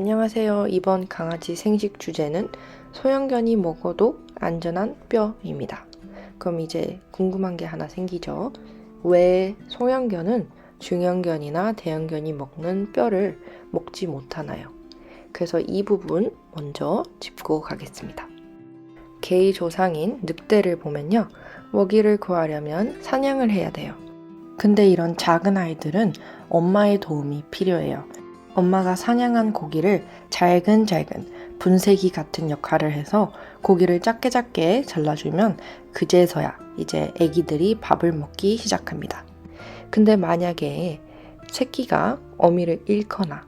안녕하세요. 이번 강아지 생식 주제는 소형견이 먹어도 안전한 뼈입니다. 그럼 이제 궁금한 게 하나 생기죠. 왜 소형견은 중형견이나 대형견이 먹는 뼈를 먹지 못하나요? 그래서 이 부분 먼저 짚고 가겠습니다. 개의 조상인 늑대를 보면요. 먹이를 구하려면 사냥을 해야 돼요. 근데 이런 작은 아이들은 엄마의 도움이 필요해요. 엄마가 사냥한 고기를 잘근잘근 분쇄기 같은 역할을 해서 고기를 작게 작게 잘라주면 그제서야 이제 애기들이 밥을 먹기 시작합니다. 근데 만약에 새끼가 어미를 잃거나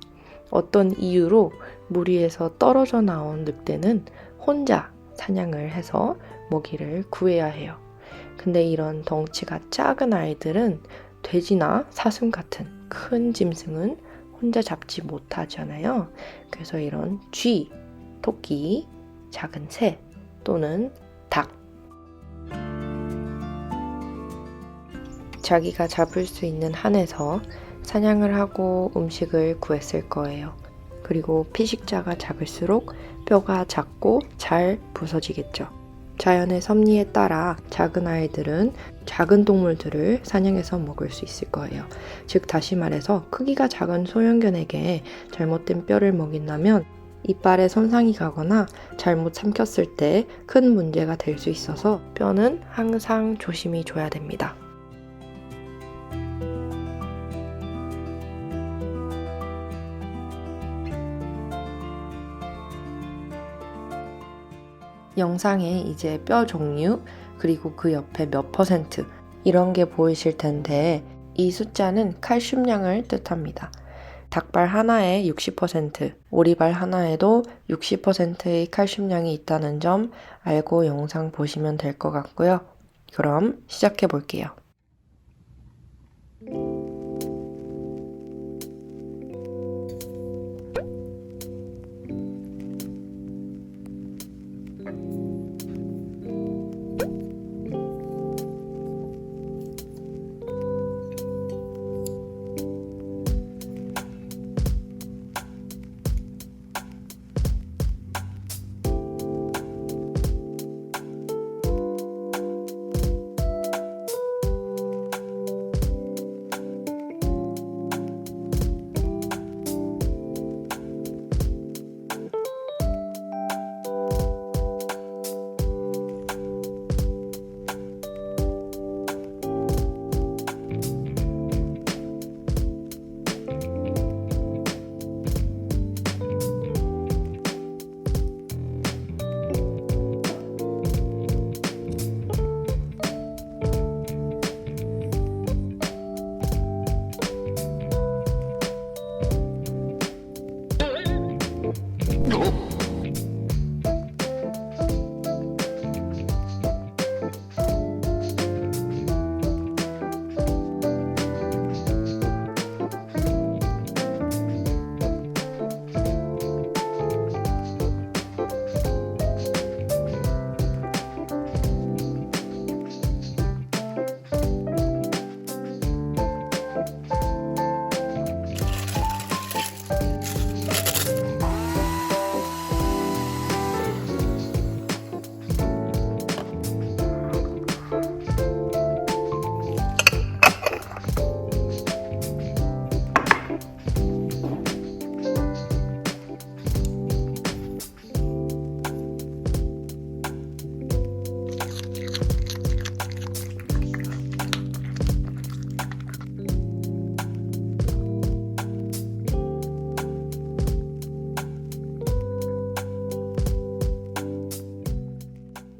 어떤 이유로 무리에서 떨어져 나온 늑대는 혼자 사냥을 해서 먹이를 구해야 해요. 근데 이런 덩치가 작은 아이들은 돼지나 사슴 같은 큰 짐승은 혼자 잡지 못하잖아요. 그래서 이런 쥐, 토끼, 작은 새 또는 닭. 자기가 잡을 수 있는 한에서 사냥을 하고 음식을 구했을 거예요. 그리고 피식자가 작을수록 뼈가 작고 잘 부서지겠죠. 자연의 섭리에 따라 작은 아이들은 작은 동물들을 사냥해서 먹을 수 있을 거예요. 즉, 다시 말해서 크기가 작은 소형견에게 잘못된 뼈를 먹인다면 이빨에 손상이 가거나 잘못 삼켰을 때 큰 문제가 될 수 있어서 뼈는 항상 조심히 줘야 됩니다. 영상에 이제 뼈 종류 그리고 그 옆에 몇 퍼센트 이런 게 보이실 텐데 이 숫자는 칼슘량을 뜻합니다. 닭발 하나에 60%, 오리발 하나에도 60%의 칼슘량이 있다는 점 알고 영상 보시면 될 것 같고요. 그럼 시작해 볼게요.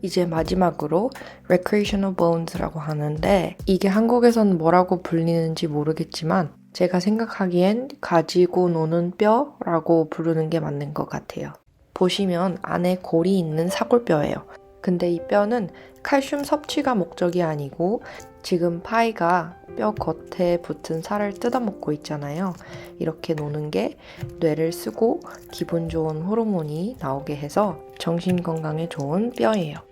이제 마지막으로 recreational bones라고 하는데 이게 한국에서는 뭐라고 불리는지 모르겠지만 제가 생각하기엔 가지고 노는 뼈라고 부르는 게 맞는 것 같아요. 보시면 안에 골이 있는 사골뼈예요. 근데 이 뼈는 칼슘 섭취가 목적이 아니고 지금 파이가 뼈 겉에 붙은 살을 뜯어먹고 있잖아요. 이렇게 노는 게 뇌를 쓰고 기분 좋은 호르몬이 나오게 해서 정신 건강에 좋은 뼈예요.